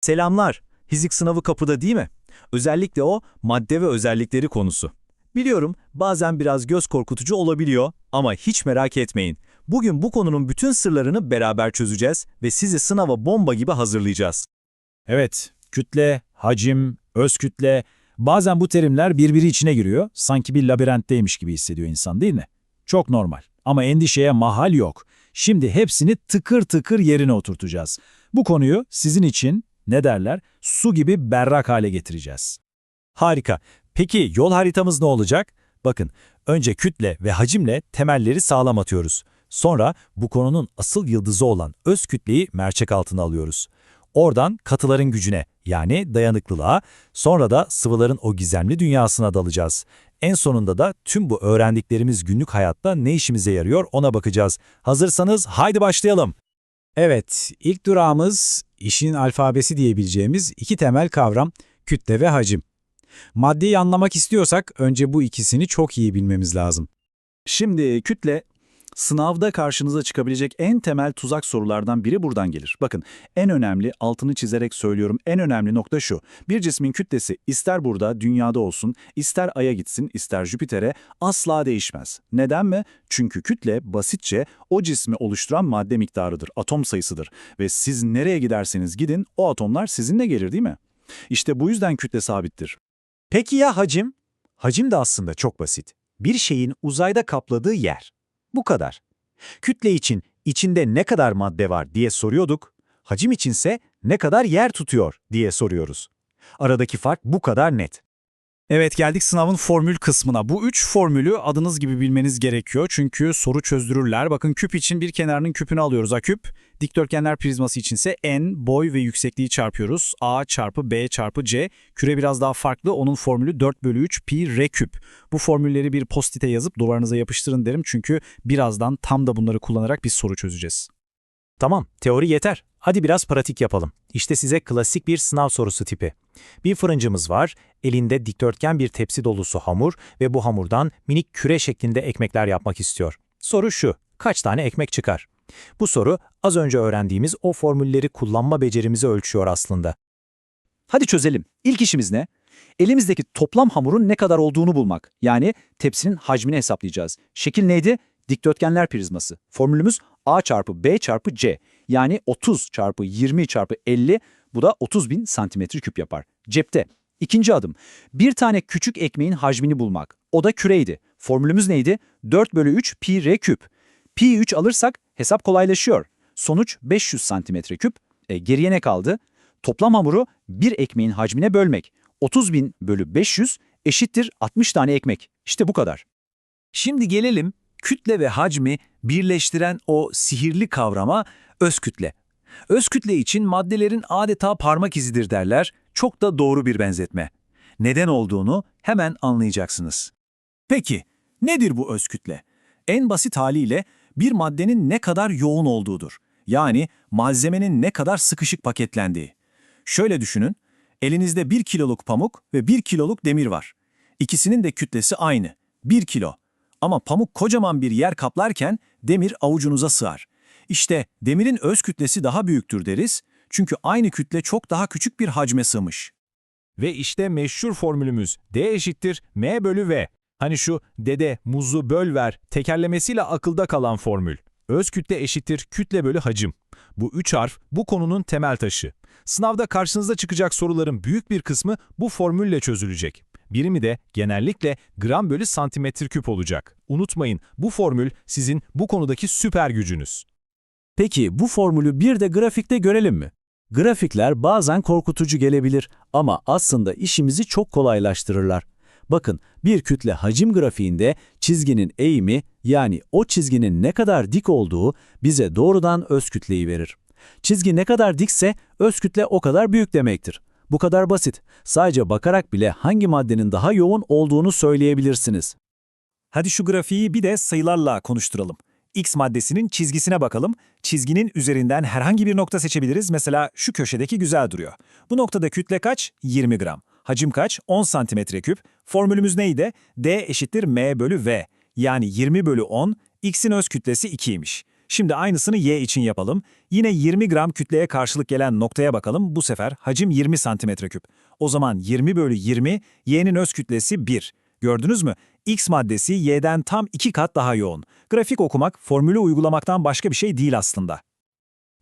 Selamlar. Fizik sınavı kapıda değil mi? Özellikle o madde ve özellikleri konusu. Biliyorum bazen biraz göz korkutucu olabiliyor ama hiç merak etmeyin. Bugün bu konunun bütün sırlarını beraber çözeceğiz ve sizi sınava bomba gibi hazırlayacağız. Evet, kütle, hacim, öz kütle, bazen bu terimler birbiri içine giriyor, sanki bir labirentteymiş gibi hissediyor insan değil mi? Çok normal ama endişeye mahal yok. Şimdi hepsini tıkır tıkır yerine oturtacağız. Bu konuyu sizin için, ne derler, su gibi berrak hale getireceğiz. Harika. Peki yol haritamız ne olacak? Bakın, önce kütle ve hacimle temelleri sağlam atıyoruz. Sonra bu konunun asıl yıldızı olan öz kütleyi mercek altına alıyoruz. Oradan katıların gücüne yani dayanıklılığa, sonra da sıvıların o gizemli dünyasına dalacağız. En sonunda da tüm bu öğrendiklerimiz günlük hayatta ne işimize yarıyor ona bakacağız. Hazırsanız haydi başlayalım. Evet, ilk durağımız işin alfabesi diyebileceğimiz iki temel kavram, kütle ve hacim. Maddeyi anlamak istiyorsak önce bu ikisini çok iyi bilmemiz lazım. Şimdi kütle sınavda karşınıza çıkabilecek en temel tuzak sorulardan biri buradan gelir. Bakın en önemli altını çizerek söylüyorum en önemli nokta şu. Bir cismin kütlesi ister burada dünyada olsun ister Ay'a gitsin ister Jüpiter'e asla değişmez. Neden mi? Çünkü kütle basitçe o cismi oluşturan madde miktarıdır, atom sayısıdır. Ve siz nereye giderseniz gidin o atomlar sizinle gelir değil mi? İşte bu yüzden kütle sabittir. Peki ya hacim? Hacim de aslında çok basit. Bir şeyin uzayda kapladığı yer. Bu kadar. Kütle için içinde ne kadar madde var diye soruyorduk. Hacim içinse ne kadar yer tutuyor diye soruyoruz. Aradaki fark bu kadar net. Evet geldik sınavın formül kısmına. Bu üç formülü adınız gibi bilmeniz gerekiyor çünkü soru çözdürürler. Bakın küp için bir kenarının küpünü alıyoruz A küp. Dikdörtgenler prizması içinse n, boy ve yüksekliği çarpıyoruz. A çarpı B çarpı C. Küre biraz daha farklı. Onun formülü 4 bölü 3 pi r küp. Bu formülleri bir postite yazıp duvarınıza yapıştırın derim çünkü birazdan tam da bunları kullanarak bir soru çözeceğiz. Tamam, teori yeter. Hadi biraz pratik yapalım. İşte size klasik bir sınav sorusu tipi. Bir fırıncımız var, elinde dikdörtgen bir tepsi dolusu hamur ve bu hamurdan minik küre şeklinde ekmekler yapmak istiyor. Soru şu, kaç tane ekmek çıkar? Bu soru az önce öğrendiğimiz o formülleri kullanma becerimizi ölçüyor aslında. Hadi çözelim. İlk işimiz ne? Elimizdeki toplam hamurun ne kadar olduğunu bulmak. Yani tepsinin hacmini hesaplayacağız. Şekil neydi? Dikdörtgenler prizması. Formülümüz A çarpı B çarpı C. Yani 30 çarpı 20 çarpı 50 bu da 30 bin santimetre küp yapar. Cepte. İkinci adım. Bir tane küçük ekmeğin hacmini bulmak. O da küreydi. Formülümüz neydi? 4 bölü 3 pi r küp. Pi 3 alırsak hesap kolaylaşıyor. Sonuç 500 santimetre küp. E, geriye ne kaldı? Toplam hamuru bir ekmeğin hacmine bölmek. 30 bin bölü 500 eşittir 60 tane ekmek. İşte bu kadar. Şimdi gelelim kütle ve hacmi birleştiren o sihirli kavrama öz kütle. Öz kütle için maddelerin adeta parmak izidir derler, çok da doğru bir benzetme. Neden olduğunu hemen anlayacaksınız. Peki, nedir bu öz kütle? En basit haliyle bir maddenin ne kadar yoğun olduğudur. Yani malzemenin ne kadar sıkışık paketlendiği. Şöyle düşünün, elinizde 1 kiloluk pamuk ve 1 kiloluk demir var. İkisinin de kütlesi aynı, 1 kilo. Ama pamuk kocaman bir yer kaplarken demir avucunuza sığar. İşte demirin öz kütlesi daha büyüktür deriz çünkü aynı kütle çok daha küçük bir hacme sığmış. Ve işte meşhur formülümüz D eşittir M bölü V. Hani şu dede muzu böl ver tekerlemesiyle akılda kalan formül. Öz kütle eşittir kütle bölü hacim. Bu üç harf bu konunun temel taşı. Sınavda karşınıza çıkacak soruların büyük bir kısmı bu formülle çözülecek. Birimi de genellikle gram bölü santimetre küp olacak. Unutmayın bu formül sizin bu konudaki süper gücünüz. Peki bu formülü bir de grafikte görelim mi? Grafikler bazen korkutucu gelebilir ama aslında işimizi çok kolaylaştırırlar. Bakın bir kütle hacim grafiğinde çizginin eğimi yani o çizginin ne kadar dik olduğu bize doğrudan öz kütleyi verir. Çizgi ne kadar dikse öz kütle o kadar büyük demektir. Bu kadar basit. Sadece bakarak bile hangi maddenin daha yoğun olduğunu söyleyebilirsiniz. Hadi şu grafiği bir de sayılarla konuşturalım. X maddesinin çizgisine bakalım. Çizginin üzerinden herhangi bir nokta seçebiliriz. Mesela şu köşedeki güzel duruyor. Bu noktada kütle kaç? 20 gram. Hacim kaç? 10 santimetre küp. Formülümüz neydi? D eşittir M bölü V. Yani 20 bölü 10, X'in öz kütlesi 2'ymiş. Şimdi aynısını Y için yapalım. Yine 20 gram kütleye karşılık gelen noktaya bakalım. Bu sefer hacim 20 santimetre küp. O zaman 20 bölü 20, Y'nin öz kütlesi 1. Gördünüz mü? X maddesi Y'den tam 2 kat daha yoğun. Grafik okumak, formülü uygulamaktan başka bir şey değil aslında.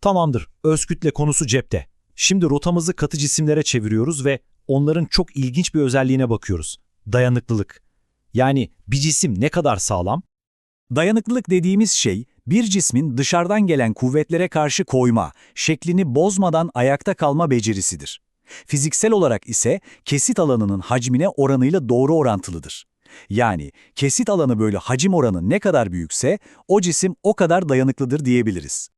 Tamamdır. Öz kütle konusu cepte. Şimdi rotamızı katı cisimlere çeviriyoruz ve onların çok ilginç bir özelliğine bakıyoruz. Dayanıklılık. Yani bir cisim ne kadar sağlam? Dayanıklılık dediğimiz şey, bir cismin dışarıdan gelen kuvvetlere karşı koyma, şeklini bozmadan ayakta kalma becerisidir. Fiziksel olarak ise kesit alanının hacmine oranıyla doğru orantılıdır. Yani kesit alanı bölü hacim oranı ne kadar büyükse o cisim o kadar dayanıklıdır diyebiliriz.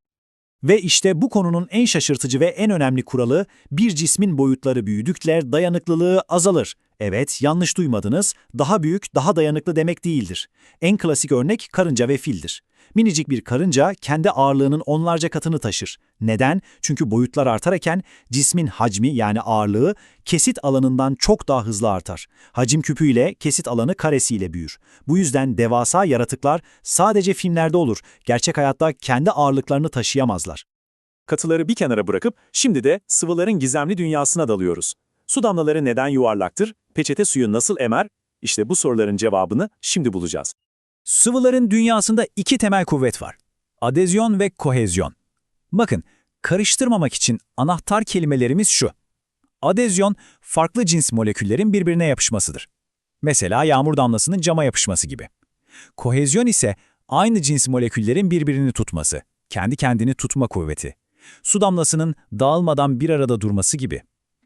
Ve işte bu konunun en şaşırtıcı ve en önemli kuralı bir cismin boyutları büyüdükçe dayanıklılığı azalır. Evet, yanlış duymadınız. Daha büyük, daha dayanıklı demek değildir. En klasik örnek karınca ve fildir. Minicik bir karınca kendi ağırlığının onlarca katını taşır. Neden? Çünkü boyutlar artarken cismin hacmi yani ağırlığı kesit alanından çok daha hızlı artar. Hacim küpüyle kesit alanı karesiyle büyür. Bu yüzden devasa yaratıklar sadece filmlerde olur. Gerçek hayatta kendi ağırlıklarını taşıyamazlar. Katıları bir kenara bırakıp şimdi de sıvıların gizemli dünyasına dalıyoruz. Su damlaları neden yuvarlaktır? Peçete suyu nasıl emer? İşte bu soruların cevabını şimdi bulacağız. Sıvıların dünyasında iki temel kuvvet var. Adezyon ve kohezyon. Bakın, karıştırmamak için anahtar kelimelerimiz şu. Adezyon, farklı cins moleküllerin birbirine yapışmasıdır. Mesela yağmur damlasının cama yapışması gibi. Kohezyon ise aynı cins moleküllerin birbirini tutması, kendi kendini tutma kuvveti. Su damlasının dağılmadan bir arada durması gibi.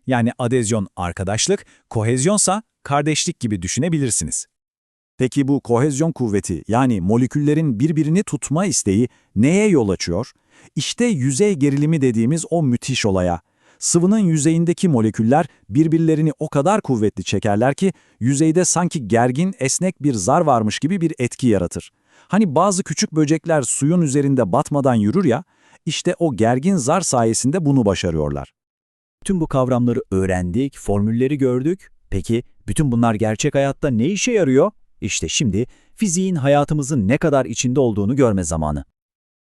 Yani adezyon arkadaşlık, kohezyonsa kardeşlik gibi düşünebilirsiniz. Peki bu kohezyon kuvveti yani moleküllerin birbirini tutma isteği neye yol açıyor? İşte yüzey gerilimi dediğimiz o müthiş olaya. Sıvının yüzeyindeki moleküller birbirlerini o kadar kuvvetli çekerler ki yüzeyde sanki gergin, esnek bir zar varmış gibi bir etki yaratır. Hani bazı küçük böcekler suyun üzerinde batmadan yürür ya, işte o gergin zar sayesinde bunu başarıyorlar. Tüm bu kavramları öğrendik, formülleri gördük. Peki bütün bunlar gerçek hayatta ne işe yarıyor? İşte şimdi fiziğin hayatımızın ne kadar içinde olduğunu görme zamanı.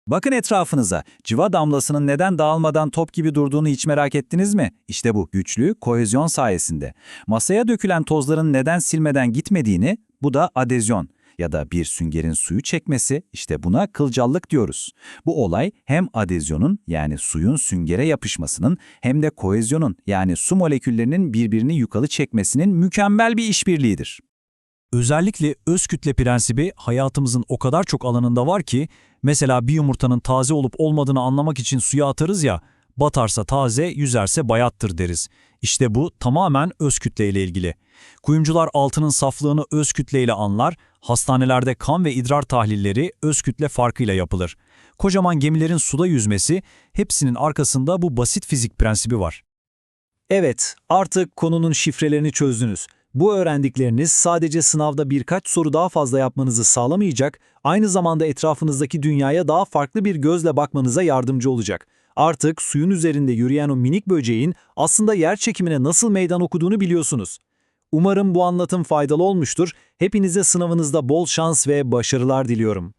Bakın etrafınıza, civa damlasının neden dağılmadan top gibi durduğunu hiç merak ettiniz mi? İşte bu güçlü kohezyon sayesinde. Masaya dökülen tozların neden silmeden gitmediğini, bu da adezyon ya da bir süngerin suyu çekmesi, işte buna kılcallık diyoruz. Bu olay hem adezyonun yani suyun süngere yapışmasının hem de kohezyonun yani su moleküllerinin birbirini yukarı çekmesinin mükemmel bir işbirliğidir. Özellikle öz kütle prensibi hayatımızın o kadar çok alanında var ki, mesela bir yumurtanın taze olup olmadığını anlamak için suya atarız ya, batarsa taze, yüzerse bayattır deriz. İşte bu tamamen öz kütle ile ilgili. Kuyumcular altının saflığını öz kütle ile anlar, hastanelerde kan ve idrar tahlilleri öz kütle farkıyla yapılır. Kocaman gemilerin suda yüzmesi, hepsinin arkasında bu basit fizik prensibi var. Evet, artık konunun şifrelerini çözdünüz. Bu öğrendikleriniz sadece sınavda birkaç soru daha fazla yapmanızı sağlamayacak, aynı zamanda etrafınızdaki dünyaya daha farklı bir gözle bakmanıza yardımcı olacak. Artık suyun üzerinde yürüyen o minik böceğin aslında yer çekimine nasıl meydan okuduğunu biliyorsunuz. Umarım bu anlatım faydalı olmuştur. Hepinize sınavınızda bol şans ve başarılar diliyorum.